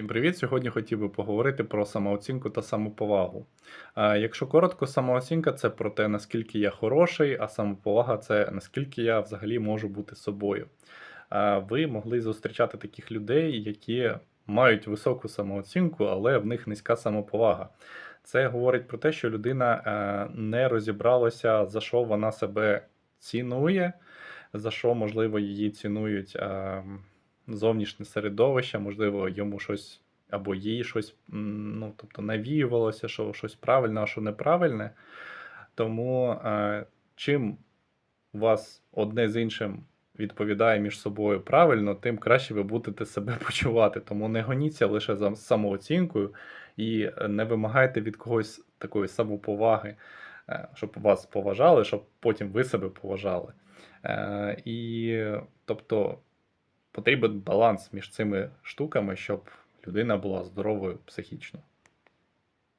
Всім привіт! Сьогодні хотів би поговорити про самооцінку та самоповагу. Якщо коротко, самооцінка це про те, наскільки я хороший, а самоповага це наскільки я взагалі можу бути собою. Е, Ви могли зустрічати таких людей, які мають високу самооцінку, але в них низька самоповага. Це говорить про те, що людина е, не розібралася, за що вона себе цінує, за що, можливо, її цінують е, зовнішнє середовище, можливо, йому щось або їй щось ну, тобто навіювалося, що щось правильне, а що неправильне. Тому е, чим у вас одне з іншим відповідає між собою правильно, тим краще ви будете себе почувати. Тому не гоніться лише за самооцінкою і не вимагайте від когось такої самоповаги, е, щоб вас поважали, щоб потім ви себе поважали. Е, І тобто потрібен баланс між цими штуками, щоб людина була здоровою психічно.